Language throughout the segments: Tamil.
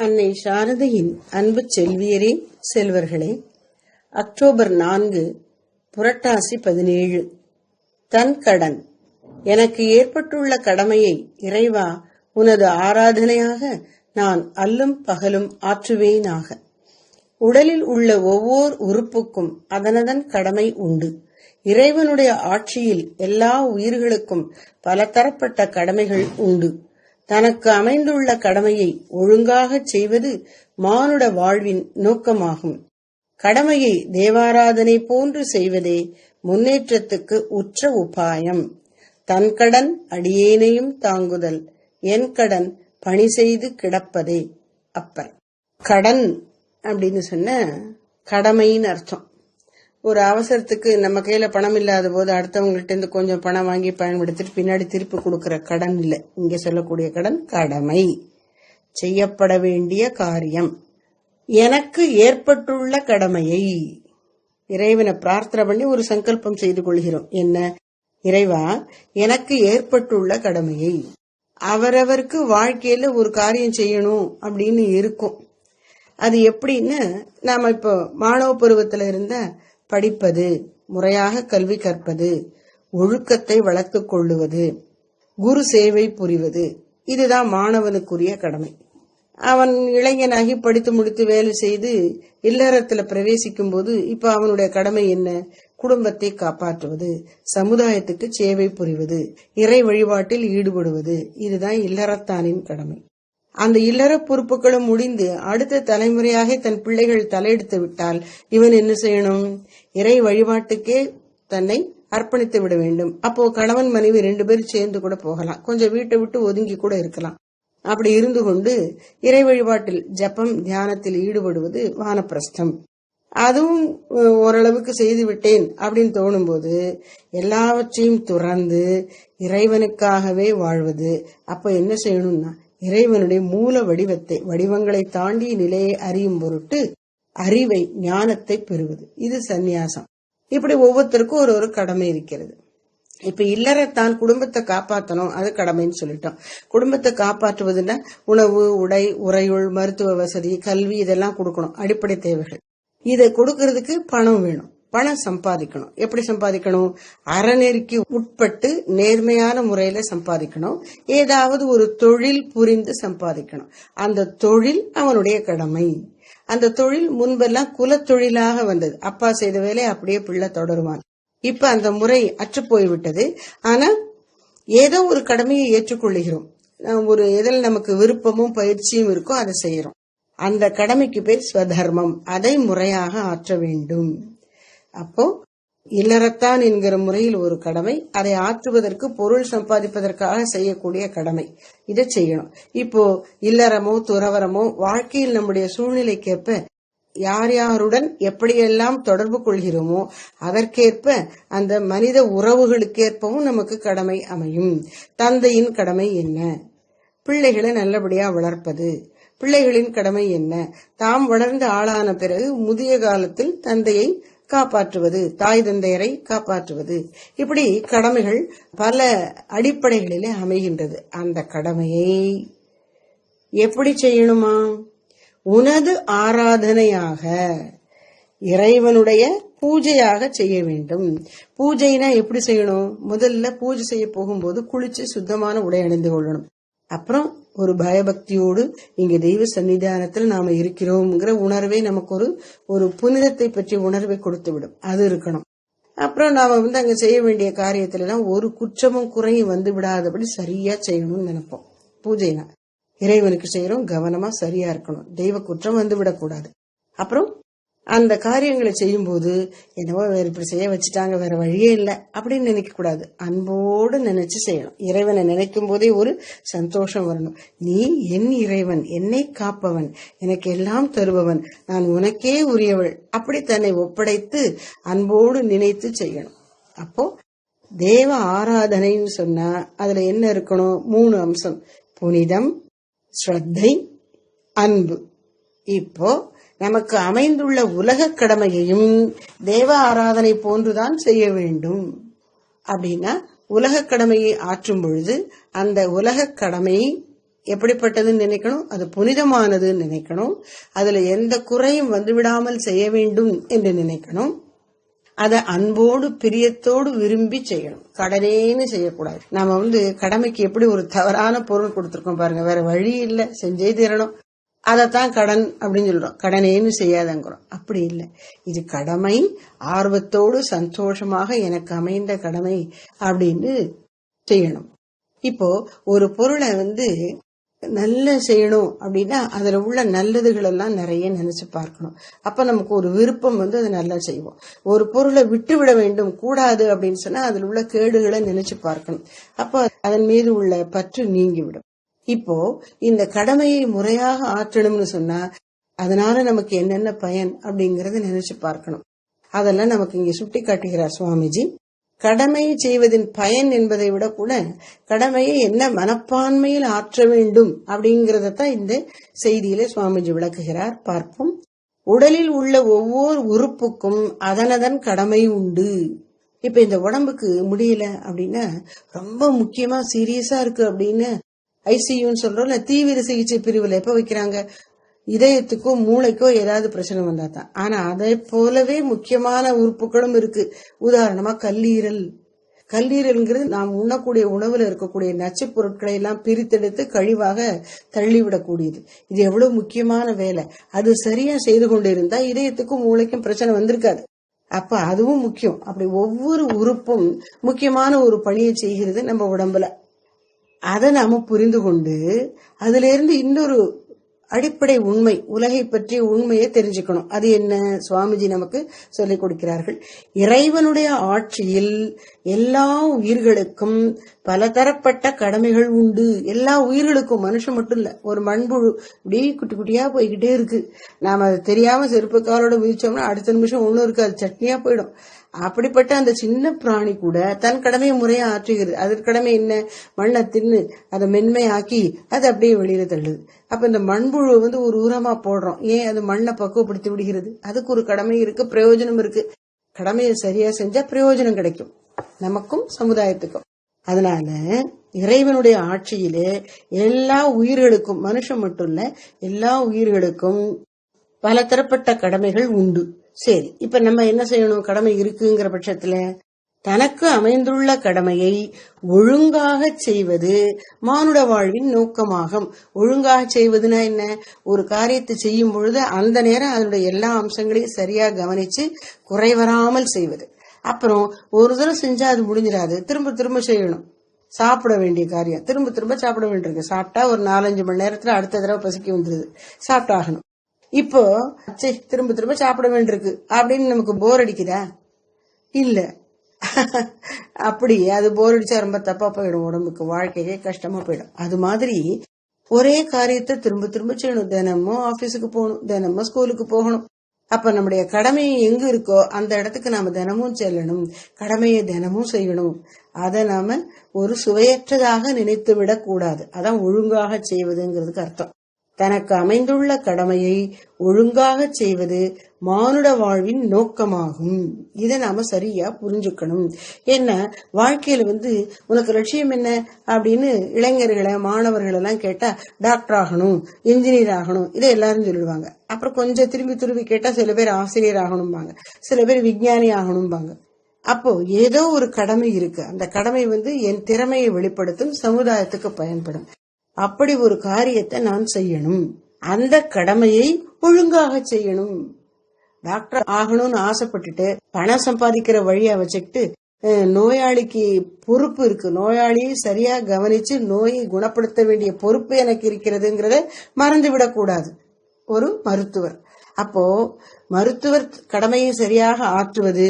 அன்னை சாரதையின் அன்பு செல்வியரே செல்வர்களே அக்டோபர் நான்கு புரட்டாசி பதினேழு. தன் கடன். எனக்கு ஏற்பட்டுள்ள கடமையை இறைவா உனது ஆராதனையாக நான் அல்லும் பகலும் ஆற்றுவேனாக. உடலில் உள்ள ஒவ்வொரு உறுப்புக்கும் அதனதன் கடமை உண்டு. இறைவனுடைய ஆட்சியில் எல்லா உயிர்களுக்கும் பலதரப்பட்ட கடமைகள் உண்டு. தனக்கு அமைந்துள்ள கடமையை ஒழுங்காகச் செய்வது மானுட வாழ்வின் நோக்கமாகும். கடமையை தேவாராதனை போன்று செய்வதே முன்னேற்றத்துக்கு உற்ற உபாயம். தன் கடன் அடியேனையும் தாங்குதல் என் கடன் பணி செய்து கிடப்பதே அப்பர். கடன் அப்படின்னு சொன்ன கடமைன்னு அர்த்தம். ஒரு அவசரத்துக்கு நம்ம கையில பணம் இல்லாத போது அடுத்தவங்கள்ட்ட இருந்து கொஞ்சம் பணம் வாங்கி பயன்படுத்திட்டு பின்னாடி திருப்பி கொடுக்கிற கடன் இல்லை. இங்க சொல்லக்கூடிய கடன் கடமை. செய்யப்பட வேண்டிய காரியம். எனக்கு ஏற்பட்டுள்ள கடமையை இறைவனை பிரார்த்தனை பண்ணி ஒரு சங்கல்பம் செய்து கொள்கிறோம். என்ன? இறைவா எனக்கு ஏற்பட்டுள்ள கடமையை அவரவருக்கு வாழ்க்கையில ஒரு காரியம் செய்யணும் அப்படின்னு இருக்கும். அது எப்படின்னு நாம இப்போ மாணவ பருவத்துல இருந்த படிப்பது முறையாக கல்வி கற்பது ஒழுக்கத்தை வளர்த்து கொள்ளுவது குரு சேவை புரிவது இதுதான் மாணவனுக்குரிய கடமை. அவன் இளைஞனாகி படித்து முடித்து வேலை செய்து இல்லறத்துல பிரவேசிக்கும் போது இப்ப அவனுடைய கடமை என்ன? குடும்பத்தை காப்பாற்றுவது சமுதாயத்துக்கு சேவை புரிவது இறை வழிபாட்டில் ஈடுபடுவது இதுதான் இல்லறத்தானின் கடமை. அந்த இல்லற பொறுப்புகளும் முடிந்து அடுத்த தலைமுறையாக தன் பிள்ளைகள் தலையெடுத்து விட்டால் இவன் என்ன செய்யணும்? இறை வழிபாட்டுக்கே தன்னை அர்ப்பணித்து விட வேண்டும். அப்போ கணவன் மனைவி ரெண்டு பேரும் சேர்ந்து கூட போகலாம். கொஞ்சம் வீட்டை விட்டு ஒதுங்கி கூட இருக்கலாம். அப்படி இருந்து கொண்டு இறை வழிபாட்டில் ஜப்பம் தியானத்தில் ஈடுபடுவது வானப்பிரஸ்தம். அதுவும் ஓரளவுக்கு செய்து விட்டேன் அப்படின்னு தோணும்போது எல்லாவற்றையும் துறந்து இறைவனுக்காகவே வாழ்வது. அப்ப என்ன செய்யணும்னா இறைவனுடைய மூல வடிவத்தை வடிவங்களை தாண்டி நிலையை அறியும் பொருட்டு அறிவை ஞானத்தை பெறுவது. இது சந்நியாசம். இப்படி ஒவ்வொருத்தருக்கும் ஒரு ஒரு கடமை இருக்கிறது. இப்ப இல்லறத்தான் குடும்பத்தை காப்பாற்றணும் அது கடமைன்னு சொல்லிட்டோம். குடும்பத்தை காப்பாற்றுவதுன்னா உணவு உடை உறையுள் மருத்துவ வசதி கல்வி இதெல்லாம் கொடுக்கணும். அடிப்படை தேவைகள். இதை கொடுக்கறதுக்கு பணம் வேணும். பணம் சம்பாதிக்கணும். எப்படி சம்பாதிக்கணும்? அறநெறிக்கு உட்பட்டு நேர்மையான முறையில சம்பாதிக்கணும். ஏதாவது ஒரு தொழில் புரிந்து சம்பாதிக்கணும். அந்த தொழில் அவனுடைய கடமை. அந்த தொழில் முன்பெல்லாம் குலத்தொழிலாக வந்தது. அப்பா செய்த வேலை அப்படியே பிள்ளை தொடருவான். இப்ப அந்த முறை அற்று போய்விட்டது. ஆனா ஏதோ ஒரு கடமையை ஏற்றுக்கொள்ளுகிறோம். ஒரு எதில் நமக்கு விருப்பமும் பயிற்சியும் இருக்கோ அதை செய்யறோம் அந்த கடமைக்கு பேர் ஸ்வதர்மம். அதை முறையாக ஆற்ற வேண்டும். அப்போ இல்லறத்தான் என்கிற முறையில் ஒரு கடமை அதை ஆற்றுவதற்கு பொருள் சம்பாதிப்பதற்காக செய்யக்கூடிய கடமை. இதை செய்யணும். இப்போ இல்லறமோ துறவரமோ வாழ்க்கையில் நம்முடைய சூழ்நிலைக்கேற்ப யார் யாருடன் எப்படியெல்லாம் தொடர்பு கொள்கிறோமோ அதற்கேற்ப அந்த மனித உறவுகளுக்கேற்பவும் நமக்கு கடமை அமையும். தந்தையின் கடமை என்ன? பிள்ளைகளை நல்லபடியா வளர்ப்பது. பிள்ளைகளின் கடமை என்ன? தாம் வளர்ந்து ஆளான பிறகு முதிய காலத்தில் தந்தையை காப்பாற்றுவது தாய் தந்தையரை காப்பாற்றுவது. இப்படி கடமைகள் பல அடிப்படைகளிலே அமைகின்றது. அந்த கடமையை எப்படி செய்யணுமா? உனது ஆராதனையாக இறைவனுடைய பூஜையாக செய்ய வேண்டும். பூஜைனா எப்படி செய்யணும்? முதல்ல பூஜை செய்ய போகும்போது குளிச்சு சுத்தமான உடை அணிந்து கொள்ளணும். அப்புறம் ஒரு பயபக்தியோடு இங்க தெய்வ சன்னிதானத்தில் நாம இருக்கிறோம்ங்கிற உணர்வே நமக்கு ஒரு ஒரு புனிதத்தை பற்றிய உணர்வை கொடுத்து விடும் அது இருக்கணும். அப்புறம் நாம வந்து அங்க செய்ய வேண்டிய காரியத்துல எல்லாம் ஒரு குற்றமும் குறையும் வந்து விடாதபடி சரியா செய்யணும்னு நினைப்போம். பூஜைனா. இறைவனுக்கு செய்யறோம் கவனமா சரியா இருக்கணும். தெய்வ குற்றம் வந்து விடக்கூடாது. அப்புறம் அந்த காரியங்களை செய்யும்போது என்னவோ வேறு இப்படி செய்ய வச்சுட்டாங்க வேற வழியே இல்லை அப்படின்னு நினைக்கக்கூடாது. அன்போடு நினைச்சு செய்யணும். இறைவனை நினைக்கும் போதே ஒரு சந்தோஷம் வரணும். நீ என் இறைவன் என்னை காப்பவன் எனக்கு எல்லாம் தருபவன் நான் உனக்கே உரியவள் அப்படி தன்னை ஒப்படைத்து அன்போடு நினைத்து செய்யணும். அப்போ தேவ ஆராதனைன்னு சொன்னா அதுல என்ன இருக்கணும்? மூணு அம்சம். புனிதம் ஸ்ரத்தை அன்பு. இப்போ நமக்கு அமைந்துள்ள உலக கடமையையும் தேவ ஆராதனை போன்றுதான் செய்ய வேண்டும். அப்படின்னா உலக கடமையை ஆற்றும் பொழுது அந்த உலக கடமை எப்படிப்பட்டதுன்னு நினைக்கணும்? அது புனிதமானதுன்னு நினைக்கணும். அதுல எந்த குறையும் வந்துவிடாமல் செய்ய வேண்டும் என்று நினைக்கணும். அதை அன்போடு பிரியத்தோடு விரும்பி செய்யணும். கடனேன்னு செய்யக்கூடாது. நம்ம வந்து கடமைக்கு எப்படி ஒரு தவறான பொருள் கொடுத்துருக்கோம் பாருங்க. வேற வழி இல்லை. செஞ்சே தீரணும். அதைத்தான் கடன் அப்படின்னு சொல்றோம். கடனேன்னு செய்யாதங்கிறோம். அப்படி இல்லை. இது கடமை. ஆர்வத்தோடு சந்தோஷமாக எனக்கு அமைந்த கடமை அப்படின்னு செய்யணும். இப்போ ஒரு பொருளை வந்து நல்ல செய்யணும் அப்படின்னா அதுல உள்ள நல்லதுகள் எல்லாம் நிறைய நினைச்சு பார்க்கணும். அப்ப நமக்கு ஒரு விருப்பம் வந்து அதை நல்லா செய்வோம். ஒரு பொருளை விட்டு விட வேண்டும் கூடாது அப்படின்னு சொன்னா அதில் உள்ள கேடுகளை நினைச்சு பார்க்கணும். அப்ப அதன் மீது உள்ள பற்று நீங்கிவிடும். இப்போ இந்த கடமையை முறையாக ஆற்றணும்னு சொன்னா அதனால நமக்கு என்னென்ன பயன் அப்படிங்கறத நினைச்சு பார்க்கணும். அதெல்லாம் நமக்கு இங்க சுட்டி காட்டுகிறார் சுவாமிஜி. கடமையை செய்வதின் பயன் என்பதை விட கூட கடமையை என்ன மனப்பான்மையில் ஆற்ற வேண்டும் அப்படிங்கறதான் இந்த செய்தியில சுவாமிஜி விளக்குகிறார். பார்ப்போம். உடலில் உள்ள ஒவ்வொரு உறுப்புக்கும் அதனதன் கடமை உண்டு. இப்ப இந்த உடம்புக்கு முடியல அப்படின்னா ரொம்ப முக்கியமா சீரியஸா இருக்கு அப்படின்னு ஐசியூன்னு சொல்றோம்ல தீவிர சிகிச்சை பிரிவுல எப்ப வைக்கிறாங்க? இதயத்துக்கோ மூளைக்கோ ஏதாவது பிரச்சனை வந்தா தான். ஆனா அதை போலவே முக்கியமான உறுப்புகளும் இருக்கு. உதாரணமா கல்லீரல். கல்லீரல்ங்கிறது நாம் உண்ணக்கூடிய உணவுல இருக்கக்கூடிய நச்சு பொருட்களை எல்லாம் பிரித்தெடுத்து கழிவாக தள்ளிவிடக்கூடியது. இது எவ்வளவு முக்கியமான வேலை. அது சரியா செய்து கொண்டிருந்தா இதயத்துக்கும் மூளைக்கும் பிரச்சனை வந்திருக்காது. அப்ப அதுவும் முக்கியம். அப்படி ஒவ்வொரு உறுப்பும் முக்கியமான ஒரு பணியை செய்கிறது நம்ம உடம்புல. அதை நாம புரிந்து கொண்டு அதுல இருந்து இன்னொரு அடிப்படை உண்மை உலகை பற்றிய உண்மையை தெரிஞ்சுக்கணும். அது என்ன? சுவாமிஜி நமக்கு சொல்லிக் கொடுக்கிறார்கள். இறைவனுடைய ஆட்சியில் எல்லா உயிர்களுக்கும் பலதரப்பட்ட கடமைகள் உண்டு. எல்லா உயிர்களுக்கும் மனுஷன் மட்டும் இல்ல ஒரு மண்புழு இப்படி குட்டி குட்டியா போய்கிட்டே இருக்கு. நாம அதை தெரியாம செருப்பு காலோட மிதிச்சோம்னா அடுத்த நிமிஷம் ஒண்ணும் இருக்காது சட்னியா போயிடும். அப்படிப்பட்ட அந்த சின்ன பிராணி கூட தன் கடமையை முறையா ஆற்றுகிறது. அதன் கடமை என்ன? மண்ணை தின்னு அதை மென்மையாக்கி அது அப்படியே வெளியில தள்ளுது. அப்ப இந்த மண்புழு வந்து ஒரு உரமா போடுறோம். ஏன் அது மண்ணை பக்குவப்படுத்தி விடுகிறது? அதுக்கு ஒரு கடமை இருக்கு பிரயோஜனம் இருக்கு. கடமையை சரியா செஞ்சா பிரயோஜனம் கிடைக்கும். நமக்கும் சமுதாயத்துக்கும். அதனால இறைவனுடைய ஆட்சியிலே எல்லா உயிர்களுக்கும் மனுஷன் மட்டும் இல்ல எல்லா உயிர்களுக்கும் பல தரப்பட்ட கடமைகள் உண்டு. சரி இப்ப நம்ம என்ன செய்யணும்? கடமை இருக்குங்கிற பட்சத்துல தனக்கு அமைந்துள்ள கடமையை ஒழுங்காக செய்வது மானுட வாழ்வின் நோக்கமாகும். ஒழுங்காக செய்வதுனா என்ன? ஒரு காரியத்தை செய்யும் பொழுது அந்த நேரம் அதனுடைய எல்லா அம்சங்களையும் சரியா கவனிச்சு குறைவராமல் செய்வது. அப்புறம் ஒரு தடவை செஞ்சா அது முடிஞ்சிடாது. திரும்ப திரும்ப செய்யணும். சாப்பிட வேண்டிய காரியம். திரும்ப திரும்ப சாப்பிட வேண்டியிருக்கு. சாப்பிட்டா ஒரு நாலஞ்சு மணி நேரத்துல அடுத்த தடவை பசிக்க வந்துருது. சாப்பிட்டாகணும். இப்போ திரும்ப திரும்ப சாப்பிட வேண்டியிருக்கு. அப்படின்னு நமக்கு போர் அடிக்குதா? இல்ல. அப்படி அது போர் அடிச்சா ரொம்ப தப்பா போயிடும் உடம்புக்கு. வாழ்க்கையே கஷ்டமா போயிடும். அது மாதிரி ஒரே காரியத்தை திரும்ப திரும்ப செய்யணும். தினமும் ஆபீஸுக்கு போகணும். தினமும் ஸ்கூலுக்கு போகணும். அப்ப நம்முடைய கடமை எங்க இருக்கோ அந்த இடத்துக்கு நாம தினமும் செல்லணும். கடமையை தினமும் செய்யணும். அதை நாம ஒரு சுவையற்றதாக நினைத்து விடக்கூடாது அதான் ஒழுங்காக செய்வதுங்கிறதுக்கு அர்த்தம். தனக்கு அமைந்துள்ள கடமையை ஒழுங்காக செய்வது மானுட வாழ்வின் நோக்கமாகும். இதை நாம சரியா புரிஞ்சுக்கணும். என்ன? வாழ்க்கையில வந்து உனக்கு லட்சியம் என்ன? அப்படின்னு இளைஞர்களை மாணவர்கள் எல்லாம் கேட்டா டாக்டர் ஆகணும் இன்ஜினியர் ஆகணும். இதை எல்லாரும் சொல்லுவாங்க. அப்புறம் கொஞ்சம் திரும்பி திரும்பி கேட்டா சில பேர் ஆசிரியர் ஆகணும்பாங்க. சில பேர் விஞ்ஞானி ஆகணும்பாங்க. அப்போ ஏதோ ஒரு கடமை இருக்கு. அந்த கடமை வந்து என் திறமையை வெளிப்படுத்தும் சமுதாயத்துக்கு பயன்படும். அப்படி ஒரு காரியத்தை நான் செய்யணும். அந்த கடமையை ஒழுங்காக செய்யணும். டாக்டர் ஆகணும்னு ஆசைப்பட்டுட்டு பணம் சம்பாதிக்கிற வழியா வச்சுக்கிட்டு நோயாளிக்கு பொறுப்பு இருக்கு. நோயாளியை சரியா கவனிச்சு நோயை குணப்படுத்த வேண்டிய பொறுப்பு எனக்கு இருக்கிறதுங்கிறத மறந்து விடக்கூடாது ஒரு மருத்துவர். அப்போ மருத்துவர் கடமையை சரியாக ஆற்றுவது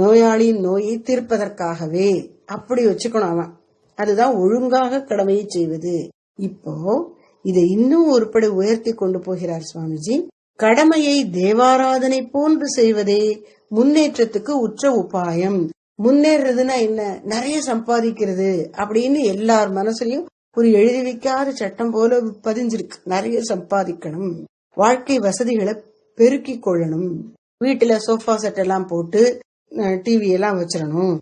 நோயாளியின் நோயை தீர்ப்பதற்காகவே. அப்படி வச்சுக்கணும் அவன். அதுதான் ஒழுங்காக கடமையை செய்வது. இப்போ இதை இன்னும் ஒருபடி உயர்த்தி கொண்டு போகிறார் சுவாமிஜி. கடமையை தேவாராதனை போன்று செய்வதே முன்னேற்றத்துக்கு உற்ற உபாயம். முன்னேறதுன்னா என்ன? நிறைய சம்பாதிக்கிறது அப்படின்னு எல்லார் மனசுலயும் ஒரு எழுதி வைக்காத சட்டம் போல பதிஞ்சிருக்கு. நிறைய சம்பாதிக்கணும். வாழ்க்கை வசதிகளை பெருக்கிக் கொள்ளணும். வீட்டுல சோஃபா செட் எல்லாம் போட்டு டிவி எல்லாம் வச்சிடணும்.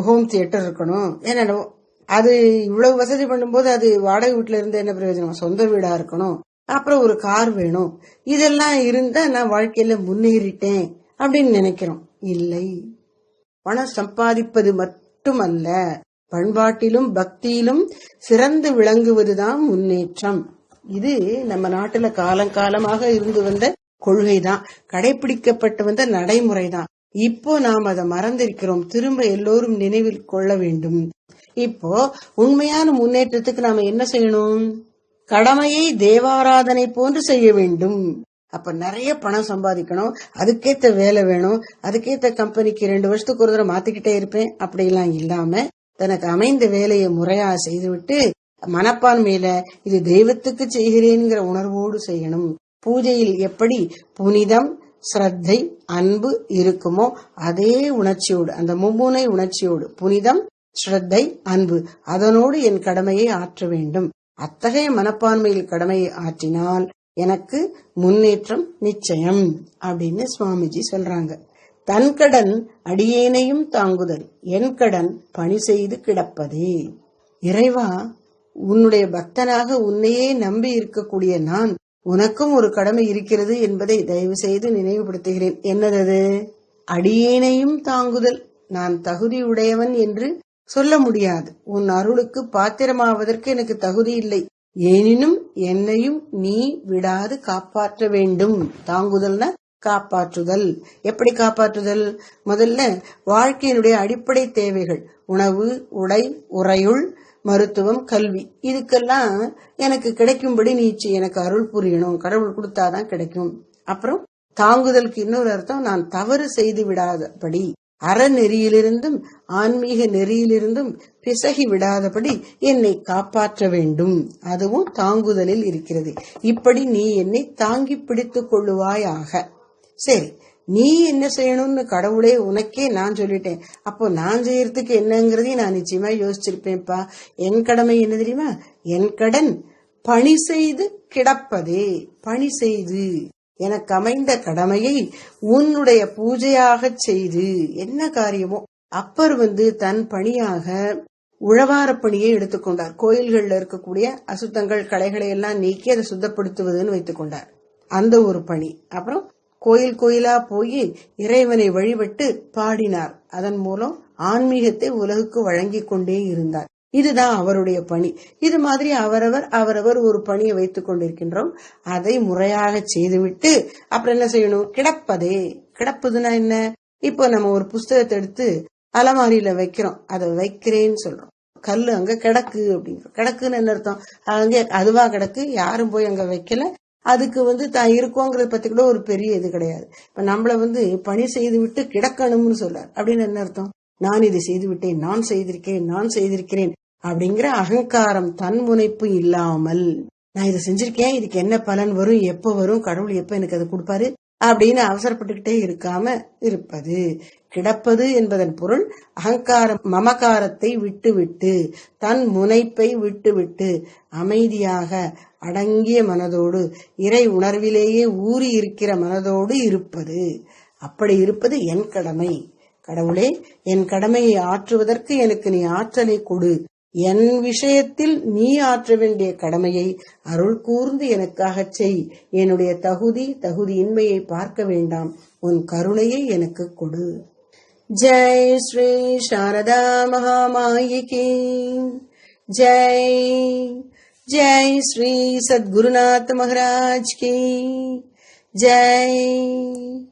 ஹோம் தியேட்டர் இருக்கணும். என்னென்னவோ அது இவ்வளவு வசதி பண்ணும்போது அது வாடகை வீட்டுல இருந்து என்ன பிரயோஜனம்? சொந்த வீடா இருக்கணும். அப்புறம் ஒரு கார் வேணும். இதெல்லாம் இருந்தா நான் வாழ்க்கையில முன்னேறிட்டேன் அப்படின்னு நினைக்கிறோம். இல்லை. பணம் சம்பாதிப்பது மட்டுமல்ல. பண்பாட்டிலும் பக்தியிலும் சிறந்து விளங்குவதுதான் முன்னேற்றம். இது நம்ம நாட்டுல காலங்காலமாக இருந்து வந்த கொள்கைதான். கடைபிடிக்கப்பட்டு வந்த நடைமுறைதான். இப்போ நாம் அதை மறந்திருக்கிறோம். திரும்ப எல்லோரும் நினைவில் கொள்ள வேண்டும். இப்போ உண்மையான முன்னேற்றத்துக்கு நாம என்ன செய்யணும்? கடமையை தேவாராதனை போன்று செய்ய வேண்டும். அப்ப நிறைய பணம் சம்பாதிக்கணும். அதுக்கேத்த வேலை வேணும். அதுக்கேத்த கம்பெனிக்கு ரெண்டு வருஷத்துக்கு ஒரு தடவை மாத்திக்கிட்டே இருப்பேன். அப்படிலாம் இல்லாம தனக்கு அமைந்த வேலையை முறையா செய்துவிட்டு மனப்பான்மையில இது தெய்வத்துக்கு செய்கிறேன்கிற உணர்வோடு செய்யணும். பூஜையில் எப்படி புனிதம் ஸ்ரத்தை அன்பு இருக்குமோ அதே உணர்ச்சியோடு அந்த மும்முனை உணர்ச்சியோடு புனிதம் ஸ்ரத்தை அன்பு. அதனோடு என் கடமையை ஆற்ற வேண்டும். அத்தகைய மனப்பான்மையில் கடமையை ஆற்றினால் எனக்கு முன்னேற்றம் நிச்சயம் அப்படின்னு சுவாமிஜி சொல்றாங்க. தன் கடன் அடியேனையும் தாங்குதல் என் கடன் பணி செய்து கிடப்பதே. இறைவா உன்னுடைய பக்தனாக உன்னையே நம்பி இருக்கக்கூடிய நான் உனக்கும் ஒரு கடமை இருக்கிறது என்பதை தயவு செய்து நினைவுபடுத்துகிறேன். என்னது அடியேனையும் தாங்குதல். நான் தகுதியுடையவன் என்று சொல்ல முடியாது. உன் அருளுக்கு பாத்திரமாவதற்கு எனக்கு தகுதி இல்லை. எனினும் என்னையும் நீ விடாது காப்பாற்ற வேண்டும். தாங்குதல்னா காப்பாற்றுதல். எப்படி காப்பாற்றுதல்? முதல்ல வாழ்க்கையினுடைய அடிப்படை தேவைகள். உணவு உடை உறையுள் மருத்துவம் கல்வி. இதுக்கெல்லாம் எனக்கு கிடைக்கும்படி நீச்சு எனக்கு அருள் புரியணும். கடவுள் கொடுத்தாதான் கிடைக்கும். அப்புறம் தாங்குதலுக்கு இன்னொரு அர்த்தம் நான் தவறு செய்து விடாதபடி. அறநெறியிலிருந்தும் ஆன்மீக நெறியிலிருந்தும் பிசகி விடாதபடி என்னை காப்பாற்ற வேண்டும். அதுவும் தாங்குதலில் இருக்கிறது. இப்படி நீ என்னை தாங்கி பிடித்துக் கொள்ளுவாயாக. சரி நீ என்ன செய்யணும்னு கடவுளே உனக்கே நான் சொல்லிட்டேன். அப்போ நான் செய்யறதுக்கு என்னங்கிறதையும் நான் நிச்சயமா யோசிச்சிருப்பேன்ப்பா. என் கடமை என்ன தெரியுமா? என் கடன் பணி செய்து கிடப்பதே. பணி செய்து. எனக்கு அமைந்த கடமையை உன்னுடைய பூஜையாகச் செய்து என்ன காரியமோ அப்பர் வந்து தன் பணியாக உழவார பணியை எடுத்துக்கொண்டார் கோயில்கள்ல இருக்கக்கூடிய அசுத்தங்கள் களைகளை எல்லாம் நீக்கி அதை சுத்தப்படுத்துவதுன்னு வைத்துக் கொண்டார். அந்த ஒரு பணி. அப்புறம் கோயில் கோயிலா போய் இறைவனை வழிபட்டு பாடினார். அதன் மூலம் ஆன்மீகத்தை உலகுக்கு வழங்கிக் கொண்டே இருந்தார். இதுதான் அவருடைய பணி. இது மாதிரி அவரவர் அவரவர் ஒரு பணியை வைத்துக் கொண்டிருக்கின்றோம். அதை முறையாக செய்துவிட்டு அப்புறம் என்ன செய்யணும்? கிடப்பதே. கிடப்புதுன்னா என்ன? இப்போ நம்ம ஒரு புஸ்தகத்தை எடுத்து அலமாரியில வைக்கிறோம். அதை வைக்கிறேன்னு சொல்றோம். கல்லு அங்க கிடக்கு அப்படிங்கிறோம் கிடக்குன்னு என்ன அர்த்தம்? அங்க அதுவா கிடக்கு. யாரும் போய் அங்க வைக்கல. அதுக்கு வந்து தான் இருக்கோங்கிறத பத்தி கூட ஒரு பெரிய இது கிடையாது. இப்ப நம்மள வந்து பணி செய்து விட்டு கிடக்கணும்னு சொல்றார். அப்படின்னு என்ன அர்த்தம்? நான் இதை செய்துவிட்டேன் நான் செய்திருக்கிறேன் நான் செய்திருக்கிறேன் அப்படிங்கிற அகங்காரம் தன் முனைப்பு இல்லாமல் நான் இதை செஞ்சிருக்கேன் இதுக்கு என்ன பலன் வரும் எப்ப வரும் கடவுள் எப்ப எனக்கு அதை கொடுப்பாரு அப்படின்னு அவசரப்பட்டுக்கிட்டே இருக்காம இருப்பது. கிடப்பது என்பதன் பொருள் அகங்காரம் மமகாரத்தை விட்டுவிட்டு தன் முனைப்பை விட்டுவிட்டு அமைதியாக அடங்கிய மனதோடு இறை உணர்விலேயே ஊறி இருக்கிற மனதோடு இருப்பது. அப்படி இருப்பது என் கடமை. கடவுளே என் கடமையை ஆற்றுவதற்கு எனக்கு நீ ஆற்றலை கொடு. என் விஷயத்தில் நீ ஆற்ற வேண்டிய கடமையை அருள் கூர்ந்து எனக்காகச் செய். என்னுடைய தகுதி தகுதியின்மையை பார்க்க வேண்டாம். உன் கருணையை எனக்கு கொடு. ஜெய் ஸ்ரீ சாரதா மகாமாயிகி ஜெய் ஜெய் ஸ்ரீ சத்குருநாத் மகராஜ் கி ஜெய்.